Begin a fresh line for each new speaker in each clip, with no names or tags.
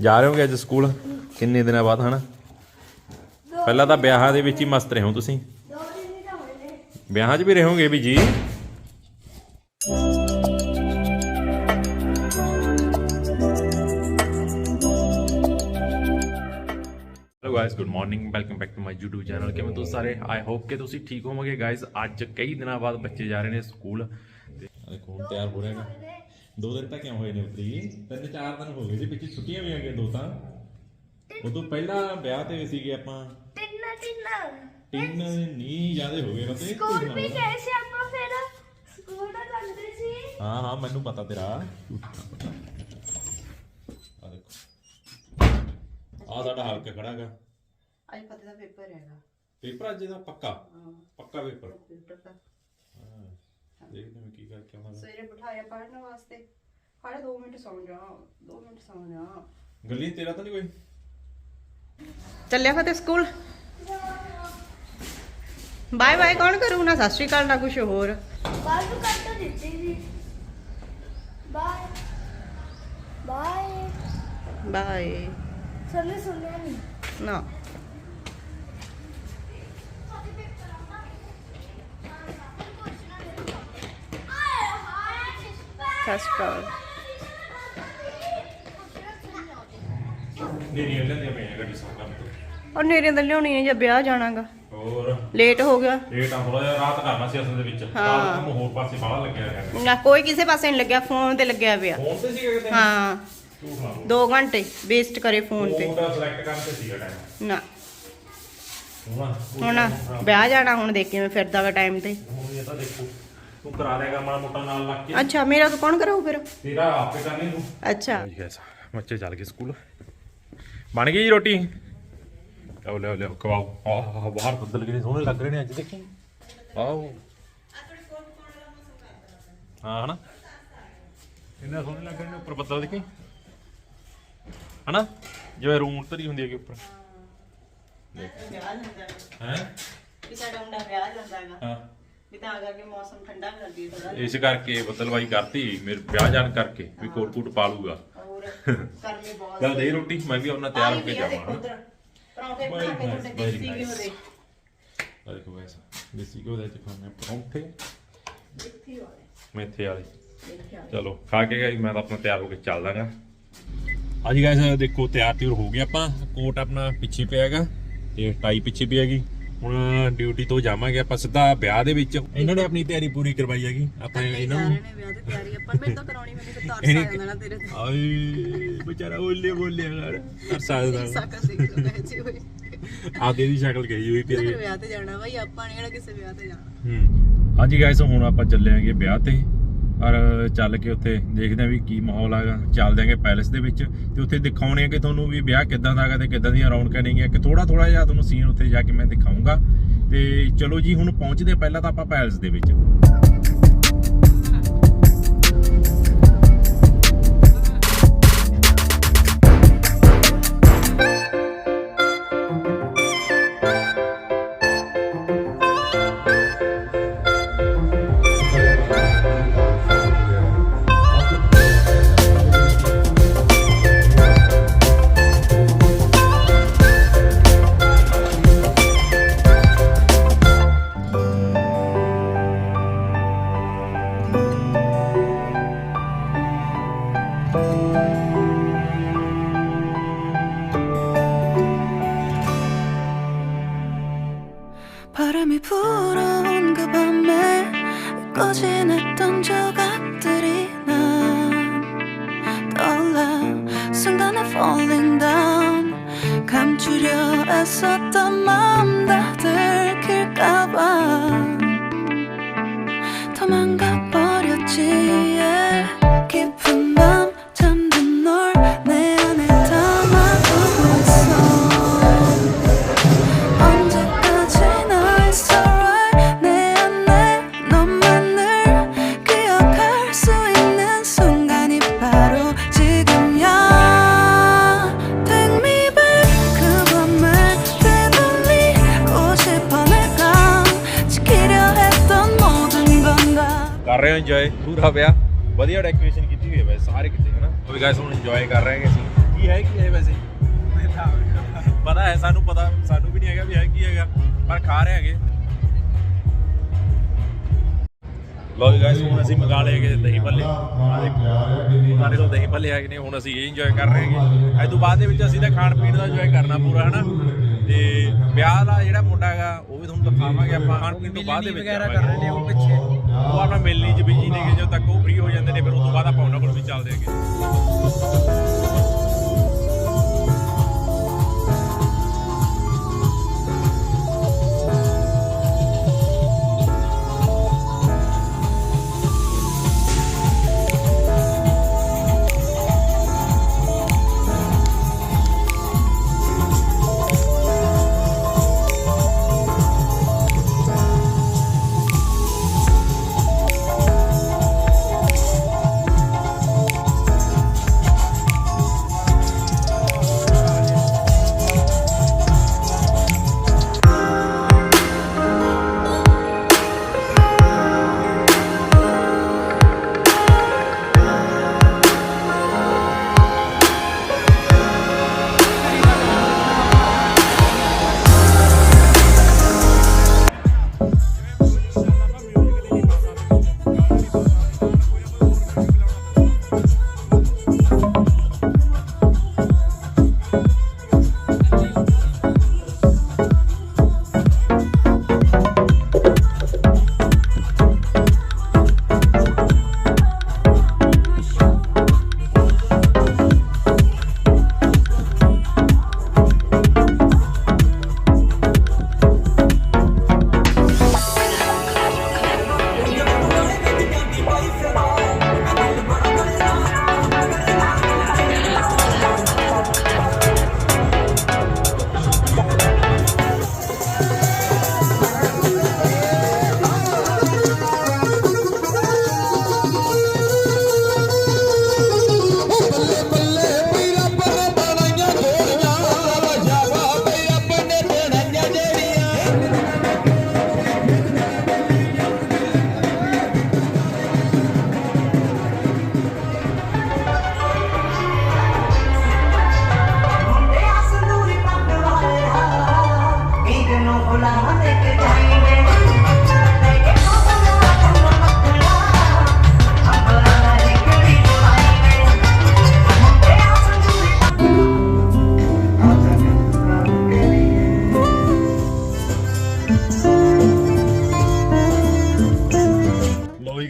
ਜਾ ਰਹੇ ਹੋਗੇ ਅੱਜ ਸਕੂਲ? ਕਿੰਨੇ ਦਿਨਾਂ ਬਾਅਦ ਹਨਾ? ਪਹਿਲਾਂ ਤਾਂ ਵਿਆਹਾਂ ਦੇ ਵਿੱਚ ਹੀ ਮਸਤ ਰਹੋ ਤੁਸੀਂ।
ਹੀ ਤਾਂ ਹੋਏ ਨੇ
ਵਿਆਹਾਂ 'ਚ ਵੀ ਰਹੋਗੇ ਵੀ ਜੀ? Guys good morning welcome back to my YouTube channel ਕਿਵੇਂ ਤੁਸੀਂ ਸਾਰੇ? ਆਈ ਹੋਪ ਕਿ ਤੁਸੀਂ ਠੀਕ ਹੋਵੋਗੇ ਗਾਇਸ ਅੱਜ ਕਈ ਦਿਨਾਂ ਬਾਅਦ ਬੱਚੇ ਜਾ ਰਹੇ ਨੇ ਸਕੂਲ। ਤੇ ਹੁਣ ਤਿਆਰ ਹੋ ਰਹੇ ਨੇ ਦੋ ਦਿਨ ਤਾਂ ਕਿਉਂ ਹੋਏ ਨੇ ਉਤਰੀ ਤਿੰਨ ਚਾਰ ਦਿਨ ਹੋ ਗਏ ਸੀ ਪਿੱਛੇ ਛੁੱਟੀਆਂ ਵੀ ਆ ਗਈਆਂ ਦੋ ਤਾਂ। ਉਦੋਂ ਪਹਿਲਾਂ ਵਿਆਹ ਤੇ ਸੀਗੇ ਆਪਾਂ।
ਤਿੰਨ ਤਿੰਨ
ਤਿੰਨ ਨਹੀਂ ਜ਼ਿਆਦੇ ਹੋ ਗਏ ਬਤੇ
ਸਕੂਲ ਵੀ ਗਏ ਸੀ ਆਪਾਂ ਫਿਰ। ਸਕੂਲ ਦਾ ਜਾਂਦੇ ਸੀ।
ਹਾਂ ਹਾਂ ਮੈਨੂੰ ਪਤਾ ਤੇਰਾ। ਆ ਦੇਖੋ। ਆ ਸਾਡਾ ਹਲਕਾ ਖੜਾਗਾ
ਅੱਜ ਪਤਾ ਦਾ ਪੇਪਰ ਹੈਗਾ।
ਪੇਪਰ ਅੱਜ ਦਾ ਪੱਕਾ।
ਹਾਂ।
ਪੱਕਾ ਪੇਪਰ। ਹਾਂ ਦੇਖਦੇ ਮੈਂ ਕੀ ਕਰਕੇ ਆਉਂਦਾ
ਸਵੇਰੇ ਬਿਠਾਇਆ ਪੜ੍ਹਨ ਵਾਸਤੇ। ਹਾਲੇ 2 ਮਿੰਟ ਸੌਂ ਜਾ 2 ਮਿੰਟ ਸੌਂ ਜਾ।
ਗੱਲੀ ਤੇਰਾ ਤਾਂ ਨਹੀਂ ਕੋਈ?
ਚੱਲਿਆ ਫਤੇ ਸਕੂਲ? ਬਾਏ ਬਾਏ ਕੌਣ ਕਰੂ ਨਾ ਸਤਿ ਸ਼੍ਰੀ ਅਕਾਲ ਨਾ ਕੁਝ ਹੋਰ।
ਬਾਅਦ ਨੂੰ ਕੱਟ ਤਾਂ ਦਿੱਤੀ ਸੀ। ਬਾਏ। ਬਾਏ।
ਬਾਏ।
ਸੁਣਨੇ ਸੁਣਿਆ ਨਹੀਂ
ਨਾ। ਸਤਿ ਸ਼੍ਰੀ ਅਕਾਲ
ਨਹੀਂ ਨਹੀਂ ਲੈਂਦੇ ਮੈਂ ਗੱਡੀ ਸੌਂ ਕੰਮ ਤੋਂ।
ਉਹ ਨੇਰੇ ਦਾ ਲਿਆਉਣੀ ਹੈ ਜਾਂ ਵਿਆਹ ਜਾਣਾਗਾ।
ਹੋਰ?
ਲੇਟ ਹੋ ਗਿਆ।
ਇਹ ਤਾਂ ਥੋੜਾ ਜਿਹਾ ਰਾਤ ਕਰਨਾ ਸੀ ਅਸਲ ਦੇ ਵਿੱਚ। ਰਾਤ ਹੋਰ ਪਾਸੇ ਬਾਹਲਾ ਲੱਗਿਆ
ਨਾ ਕੋਈ ਕਿਸੇ ਪਾਸੇ ਨਹੀਂ ਲੱਗਿਆ ਫੋਨ ਤੇ ਲੱਗਿਆ ਪਿਆ।
ਫੋਨ ਤੇ ਸੀਗਾ ਕਿਤੇ?
ਹਾਂ।
ਝੂਠ ਨਾ
2 ਘੰਟੇ ਵੇਸਟ ਕਰੇ ਫੋਨ ਤੇ।
ਫੋਨ ਦਾ ਸਿਲੈਕਟ ਕਰਨ ਤੇ ਸੀਗਾ ਟਾਈਮ
ਨਾ।
ਹੁਣ
ਹੁਣ ਵਿਆਹ ਜਾਣਾ ਹੁਣ ਦੇਖ ਕਿਵੇਂ ਫਿਰਦਾ ਵਾ ਟਾਈਮ ਤੇ।
ਹੁਣ ਇਹ ਤਾਂ ਦੇਖੋ। ਤੂੰ ਕਰਾ ਦੇਗਾ ਮਾੜਾ ਮੋਟਾ ਨਾਲ ਲੱਗ ਕੇ।
ਅੱਛਾ ਮੇਰਾ ਤਾਂ ਕੌਣ ਕਰਾਉ ਫਿਰ?
ਤੇਰਾ ਆਪੇ ਕਰਨੀ ਤੂੰ।
ਅੱਛਾ।
ਯੈਸ ਬੱਚੇ ਚੱਲ ਗਏ ਸਕੂਲ। ਬਣ ਗਈ ਜੀ ਰੋਟੀ? ਲਓ ਲਓ ਲਓ ਖਵਾਓ। ਆਹ ਬਾਹਰ ਬੱਦਲ ਕਿੰਨੇ ਸੋਹਣੇ ਲੱਗ ਰਹੇ ਨੇ ਅੱਜ ਦੇਖੀ। ਆਓ। ਹਾਂ ਹਨਾ? ਇੰਨਾ ਸੋਹਣੇ ਲੱਗ ਰਹੇ ਨੇ ਉੱਪਰ ਬੱਦਲ ਦੇਖੀ। ਹਨਾ? ਜਿਵੇਂ ਰੂਮ ਧਰੀ ਹੁੰਦੀ ਹੈ ਕਿ ਉੱਪਰ
ਵਿਆਹ
ਹੈ?
ਵੀ ਸਾਡਾ ਮੁੰਡਾ ਵਿਆਹ ਜਾਂਦਾਗਾ
ਹਾਂ।
ਵੀ ਤਾਂ ਕਰਕੇ ਮੌਸਮ ਠੰਡਾ ਕਰਦੀ ਥੋੜਾ
ਇਸ ਕਰਕੇ ਬੱਦਲਵਾਈ ਕਰਤੀ ਮੇਰੇ ਵਿਆਹ ਜਾਣ ਕਰਕੇ ਵੀ ਕੋਟ ਕੋਟ ਪਾ ਲੂਗਾ
ਹੋਰ ਗਰਮੀ ਬਹੁਤ
ਚੱਲ ਦੇ ਰੋਟੀ ਮੈਂ ਵੀ ਆਪਣਾ ਤਿਆਰ ਹੋ ਕੇ ਜਾਵਾਂ। ਹਨਾ।
ਪਰੌਂਠੇ ਬਣਾ ਕੇ ਤੁਹਾਡੇ
Very
ਦੇਸੀ ਘਿਓ ਦੇ।
ਆ ਦੇਖੋ ਵੈਸਾ ਦੇਸੀ ਘਿਓ ਦੇ ਚ ਖਾਣੇ ਪਰੌਂਠੇ।
ਇੱਥੇ ਵਾਲੇ।
ਮੇਥੇ ਵਾਲੇ।
ਇੱਥੇ ਵਾਲੇ।
ਚਲੋ ਖਾ ਕੇ ਗਾਈ ਮੈਂ ਤਾਂ ਆਪਣਾ ਤਿਆਰ ਹੋ ਕੇ ਚੱਲਦਾਗਾ। ਅੱਜ ਗਾਇਸ ਦੇਖੋ ਤਿਆਰ ਤਿਉਰ ਹੋ ਗਏ ਆਪਾਂ। ਕੋਟ ਆਪਣਾ ਪਿੱਛੇ ਪਿਆ ਹੈਗਾ ਤੇ ਟਾਈ ਪਿੱਛੇ ਪਈ ਹੈਗੀ। ਹੁਣ ਡਿਊਟੀ ਤੋਂ ਜਾਵਾਂਗੇ ਆਪਾਂ ਸਿੱਧਾ ਵਿਆਹ ਦੇ ਵਿੱਚ। ਇਹਨਾਂ ਨੇ ਆਪਣੀ ਤਿਆਰੀ ਪੂਰੀ ਕਰਵਾਈ ਹੈਗੀ। ਆਪਾਂ ਇਹਨਾਂ ਨੂੰ
ਵਿਆਹ ਦੀ ਤਿਆਰੀ ਆਪਾਂ ਮੈਨੂੰ ਤਾਂ ਕਰਾਉਣੀ ਮੈਨੂੰ ਤਾਂ ਤਰਸ ਆ
ਇਹਨੇ-
ਜਾਂਦਾ ਨਾ ਤੇਰੇ ਤੇ।
ਆਏ ਵਿਚਾਰਾ ਓਲੇ ਬੋਲੇ ਯਾਰ ਤਰਸਾ
ਸਾਕਾ ਦੇਖ ਲੋ ਕਹੇ ਹੋਏ।
ਆਦੇ ਦੀ ਸ਼ਕਲ ਗਈ ਹੋਈ
ਤੇਰੇ ਵਿਆਹ ਤੇ ਜਾਣਾ ਬਾਈ ਆਪਾਂ ਨੇ ਕਿਹੜਾ ਕਿਸੇ ਵਿਆਹ ਤੇ ਜਾਣਾ।
ਹੂੰ। ਹਾਂਜੀ ਗਾਇਸ ਹੁਣ ਆਪਾਂ ਚੱਲੇ ਆਂਗੇ ਵਿਆਹ ਤੇ। ਔਰ ਚੱਲ ਕੇ ਉੱਥੇ ਦੇਖਦੇ ਆਂ ਵੀ ਕੀ ਮਾਹੌਲ ਆਗਾ ਚੱਲਦੇ ਆਂਗੇ ਪੈਲੇਸ ਦੇ ਵਿੱਚ ਤੇ ਉੱਥੇ ਦਿਖਾਉਣੇ ਆ ਕਿ ਤੁਹਾਨੂੰ ਵੀ ਵਿਆਹ ਕਿੱਦਾਂ ਦਾ ਹੈਗਾ ਤੇ ਕਿੱਦਾਂ ਦੀਆਂ ਰੌਣਕਾਂ ਨੇਗੀਆਂ। ਕਿ ਥੋੜਾ ਥੋੜਾ ਜਿਹਾ ਤੁਹਾਨੂੰ ਸੀਨ ਉੱਥੇ ਜਾ ਕੇ ਮੈਂ ਦਿਖਾਉਂਗਾ ਤੇ ਚਲੋ ਜੀ, ਹੁਣ ਪਹੁੰਚਦੇ ਹਾਂ ਪਹਿਲਾਂ ਤਾਂ ਆਪਾਂ ਪੈਲੇਸ ਦੇ ਵਿੱਚ।
애썼던 마음 다 들킬까봐 도망
ਪੂਰਾ ਵਿਆਹ ਵਧੀਆ ਡੈਕੋਰੇਸ਼ਨ ਕੀਤੀ ਹੋਈ ਹੈ ਵੈਸੇ ਸਾਰੇ ਕਿਤੇ ਹਨਾ? ਉਹ ਵੀ ਗਾਇਸ ਹੁਣ ਇੰਜੋਏ ਕਰ ਰਹੇ ਹੈਗੇ ਅਸੀਂ। ਕੀ ਹੈ ਕੀ ਹੈ ਵੈਸੇ? ਪਤਾ ਹੈ ਸਾਨੂੰ ਪਤਾ ਸਾਨੂੰ ਵੀ ਨਹੀਂ ਹੈਗਾ ਵੀ ਹੈ ਕੀ ਹੈਗਾ ਪਰ ਖਾ ਰਹੇ ਹੈਗੇ। ਲੋ ਗਾਇਸ ਹੁਣ ਅਸੀਂ ਮੰਗਾ ਲਏ ਗਏ ਦਹੀਂ ਭੱਲੇ। ਸਾਡੇ ਕੋਲ ਦਹੀਂ ਭੱਲੇ ਹੈਗੇ ਨੇ ਹੁਣ ਅਸੀਂ ਇਹ ਇੰਜੋਏ ਕਰ ਰਹੇ ਹਾਂ ਇਹ ਤੋਂ ਬਾਅਦ ਦੇ ਵਿੱਚ ਅਸੀਂ ਤਾਂ ਖਾਣ ਪੀਣ ਦਾ ਇੰਜੋਏ ਕਰਨਾ ਪੂਰਾ ਹਨਾ? ਤੇ ਵਿਆਹ ਦਾ ਜਿਹੜਾ ਮੁੰਡਾ ਹੈਗਾ ਉਹ ਵੀ ਤੁਹਾਨੂੰ ਦਿਖਾਵਾਂਗੇ ਆਪਾਂ। ਖਾਣ ਪੀਣ ਤੋਂ ਬਾਅਦ ਦੇ ਵਿੱਚ
ਵਗੈਰਾ ਕਰ ਰਹੇ ਨੇ ਉਹ ਪਿੱਛੇ।
ਉਹ ਆਪਣਾ ਮਿਲਣੀ ਚ ਬਿਜ਼ੀ ਨੇਗੇ ਜਦੋਂ ਤੱਕ ਉਹ ਫ੍ਰੀ ਹੋ ਜਾਂਦੇ ਨੇ, ਫਿਰ ਉਸ ਤੋਂ ਬਾਅਦ ਆਪਾਂ ਉਹਨਾਂ ਕੋਲ ਵੀ ਚੱਲਦੇ ਹੈਗੇ।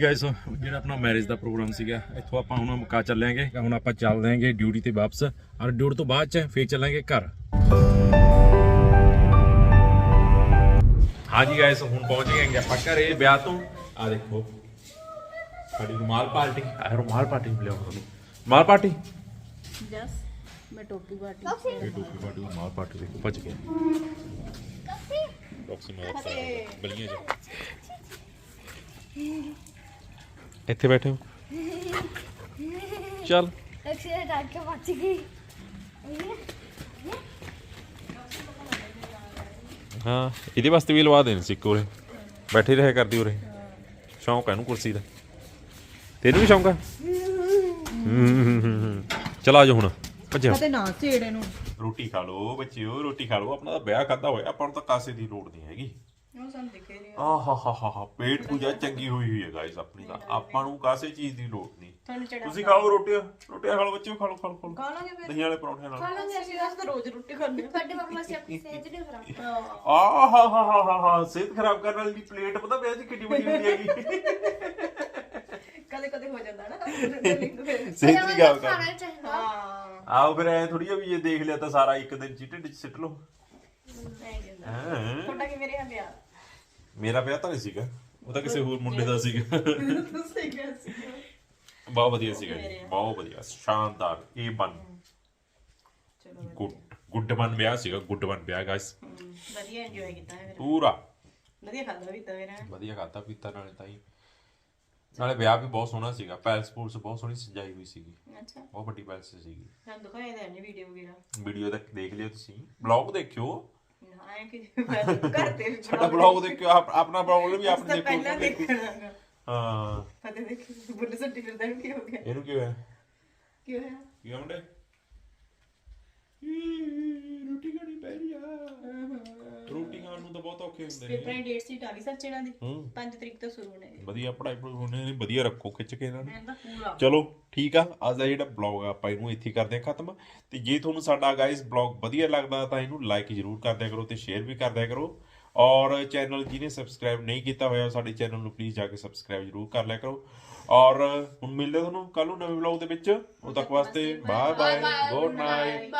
ਗਾਇਸ ਜਿਹੜਾ ਆਪਣਾ ਮੈਰਿਜ ਦਾ ਪ੍ਰੋਗਰਾਮ ਸੀਗਾ, ਇੱਥੋਂ ਆਪਾਂ ਹੁਣ ਮੁਕਾ ਚੱਲਾਂਗੇ ਹੁਣ ਆਪਾਂ ਚੱਲ ਆਂਗੇ ਡਿਊਟੀ ਤੇ ਵਾਪਸ, ਔਰ ਡਿਊਟੀ ਤੋਂ ਬਾਅਦ ਚ ਫੇਰ ਚੱਲਾਂਗੇ ਘਰ। ਹਾਂਜੀ ਗਾਇਸ ਹੁਣ ਪਹੁੰਚ ਗਏ ਹਾਂ ਆਪਾਂ ਘਰੇ ਵਿਆਹ ਤੋਂ ਆ ਦੇਖੋ ਸਾਡੀ ਰੁਮਾਲ ਪਾਰਟੀ ਆ ਰੁਮਾਲ ਪਾਰਟੀ ਬੁਲਾਓ ਤੁਹਾਨੂੰ ਰੁਮਾਲ ਪਾਰਟੀ
ਜਸ ਮੈਂ ਟੋਪੀ ਬਾਟੀ
ਇਹ ਟੋਪੀ ਪਾਰਟੀ ਰੁਮਾਲ ਪਾਰਟੀ ਦੇਖੋ ਭੱਜ ਗਏ ਡੌਕਸੀ ਮਾਰ ਬਲੀਆਂ ਚ ਇੱਥੇ ਬੈਠੇ ਹੋ ਚੱਲ
ਅਕਸ਼ੇ ਡਾਕ ਕੇ ਮੱਚ ਗਈ
ਹਾਂ ਇਹਦੇ ਵਾਸਤੇ ਵੀ ਲਵਾ ਦੇਣ ਸੀ ਕੋਲੇ ਬੈਠੀ ਰਹੇ ਕਰਦੀ ਉਰੇ। ਸ਼ੌਂਕ ਹੈ ਇਹਨੂੰ ਕੁਰਸੀ ਦਾ। ਤੈਨੂੰ ਵੀ ਸ਼ੌਂਕ ਹੈ। ਚਲ ਆ ਜਾ ਹੁਣ ਭੱਜਿਆ
ਅਤੇ ਨਾ ਛੇੜੇ ਨੂੰ।
ਰੋਟੀ ਖਾ ਲਓ ਬੱਚਿਓ ਰੋਟੀ ਖਾ ਲਓ। ਆਪਣਾ ਤਾਂ ਵਿਆਹ ਕਰਦਾ ਹੋਇਆ ਆਪਾਂ ਨੂੰ ਤਾਂ ਕਾਸੇ ਦੀ ਲੋੜ ਨਹੀਂ ਹੈਗੀ।
ਉਹ ਸਾਨੂੰ ਦਿਖੇ ਨਹੀਂ
ਆਹ ਹਾ ਹਾ ਹਾ ਹਾ ਪੇਟ ਪੂਜਾ ਚੰਗੀ ਹੋਈ ਹੋਈ ਹੈ ਗਾਇਸ ਆਪਣੀ ਤਾਂ। ਆਪਾਂ ਨੂੰ ਕਾਸੇ ਚੀਜ਼ ਦੀ ਲੋੜ ਨਹੀਂ।
ਤੁਹਾਨੂੰ ਚੜਾ
ਤੁਸੀਂ ਖਾਓ ਰੋਟੀਆਂ ਰੋਟੀਆਂ ਖਾ ਲਓ ਬੱਚਿਓ ਖਾ ਲਓ ਖਾ ਲਓ ਖਾ ਲਓ
ਖਾ ਲਾਂਗੇ ਫਿਰ।
ਦਹੀਂ ਵਾਲੇ ਪਰੌਂਠੇ ਨਾਲ।
ਲਾਂਗੇ ਅਸੀਂ ਤਾਂ ਰੋਜ਼ ਰੋਟੀ ਖਾਂਦੇ ਹਾਂ।
ਤੁਹਾਡੇ ਪਾਪਾ ਸੇ ਆਪਣੀ ਸਿਹਤ ਨਹੀਂ ਖਰਾਬ
ਆਹ ਹਾ ਹਾ ਹਾ ਹਾ ਹਾ ਸਿਹਤ ਖਰਾਬ ਕਰਨ ਵਾਲੀ ਪਲੇਟ ਪਤਾ ਵਿਆਹ 'ਚ ਕਿੱਡੀ ਵੱਡੀ ਹੁੰਦੀ ਹੈਗੀ।
ਕਦੇ ਕਦੇ ਹੋ ਜਾਂਦਾ ਨਾ।
ਦੀ ਗੱਲ ਕਰ
ਹਾਂ।
ਆਓ ਫਿਰ ਐ ਥੋੜੀ ਵੀ ਜੇ ਦੇਖ ਲਿਆ ਤਾਂ ਸਾਰਾ ਇੱਕ ਦਿਨ ਚ ਹੀ ਢਿੱਡ ਚ ਸਿੱਟ ਲਓ। ਹੈਂ।
ਤੁਹਾਡਾ ਕੀ ਮੇਰੇ ਹੱਥ ਆ
ਮੇਰਾ ਵਿਆਹ ਤਾਂ ਨਹੀਂ ਸੀਗਾ। ਉਹ ਤਾਂ ਕਿਸੇ ਹੋਰ ਮੁੰਡੇ ਦਾ ਸੀਗਾ।
ਤੁਸੀਂ ਕਿਹਾ ਸੀ
ਬਹੁਤ ਵਧੀਆ ਸੀਗਾ ਜੀ ਬਹੁਤ ਵਧੀਆ ਸ਼ਾਨਦਾਰ ਇਹ ਬਨ
ਚਲੋ
ਗੁੱਡ ਗੁੱਡ ਬਨ ਵਿਆਹ ਸੀਗਾ ਗੁੱਡ ਬਨ ਵਿਆਹ ਗਾਇਸ
ਵਧੀਆ ਇੰਜੋਏ ਕੀਤਾ ਹੈ
ਪੂਰਾ।
ਵਧੀਆ ਖਾਦਾ ਵੀ ਤਾਂ ਮੇਰਾ
ਵਧੀਆ ਖਾਤਾ ਪੀਤਾ ਨਾਲੇ ਤਾਂ ਹੀ। ਨਾਲੇ ਵਿਆਹ ਵੀ ਬਹੁਤ ਸੋਹਣਾ ਸੀਗਾ ਪੈਲਸ ਪੂਲਸ ਬਹੁਤ ਸੋਹਣੀ ਸਜਾਈ ਹੋਈ ਸੀਗੀ।
ਅੱਛਾ।
ਬਹੁਤ ਵੱਡੀ ਪੈਲਸ ਸੀਗੀ।
ਸਾਨੂੰ ਦਿਖਾਇਆ ਤਾਂ ਨਹੀਂ ਵੀਡੀਓ ਵਗੈਰਾ।
ਵੀਡੀਓ ਤੱਕ ਦੇਖ ਲਿਓ ਤੁਸੀਂ। ਬਲੌਗ ਦੇਖਿਓ। ਸਾਡਾ ਬਲੌਗ ਦੇਖਿਓ ਆਪਣਾ ਬਲੌਗ ਵੀ ਆਪਣੇ
ਦੇਖੋ ਪਹਿਲਾਂ ਦੇਖਣਾ
ਹਾਂ।
ਫਤੇ ਦੇਖੀ ਬੁੱਲੇ ਸੱਟੀ ਫਿਰਦਾ ਨੂੰ ਹੋ ਗਿਆ।
ਇਹਨੂੰ ਕੀ ਹੋਇਆ?
ਕੀ ਹੋਇਆ?
ਰੋਟੀ ਖਾਣ ਨੂੰ ਤਾਂ ਬਹੁਤ ਔਖੇ ਹੁੰਦੇ
ਪੇਪਰਾਂ ਨੇ ਦੀ ਡੇਟ ਸੀਟ ਆ ਗਈ ਸਰ ਦੀ। 5 ਤਰੀਕ ਤੋਂ ਸ਼ੁਰੂ ਹੋਣੇ
ਵਧੀਆ ਪੜਾਈ ਪੜੂ ਹੋਣੇ ਵਧੀਆ ਰੱਖੋ ਖਿੱਚ ਕੇ ਠੀਕ ਆ ਅੱਜ ਦਾ ਜਿਹੜਾ ਬਲੌਗ ਆ ਆਪਾਂ ਇਹਨੂੰ ਇੱਥੇ ਕਰਦੇ ਹਾਂ ਖਤਮ। ਤੇ ਜੇ ਤੁਹਾਨੂੰ ਸਾਡਾ ਗਾਇਸ ਬਲੌਗ ਵਧੀਆ ਲੱਗਦਾ ਤਾਂ ਇਹਨੂੰ ਲਾਈਕ ਜ਼ਰੂਰ ਕਰ ਦਿਆ ਕਰੋ ਤੇ ਸ਼ੇਅਰ ਵੀ ਕਰ ਦਿਆ ਕਰੋ। ਔਰ ਚੈਨਲ ਜਿਹਨੇ ਸਬਸਕ੍ਰਾਈਬ ਨਹੀਂ ਕੀਤਾ ਹੋਇਆ ਸਾਡੇ ਚੈਨਲ ਨੂੰ ਪਲੀਜ਼ ਜਾ ਕੇ ਸਬਸਕ੍ਰਾਈਬ ਜ਼ਰੂਰ ਕਰ ਲਿਆ ਕਰੋ। ਔਰ ਹੁਣ ਮਿਲਦੇ ਤੁਹਾਨੂੰ ਕੱਲ ਨੂੰ ਨਵੇਂ ਬਲੌਗ ਦੇ ਵਿੱਚ। ਉਦੋਂ ਤੱਕ ਵਾਸਤੇ ਬਾਏ ਬਾਏ ਗੁੱਡ ਨਾਈਟ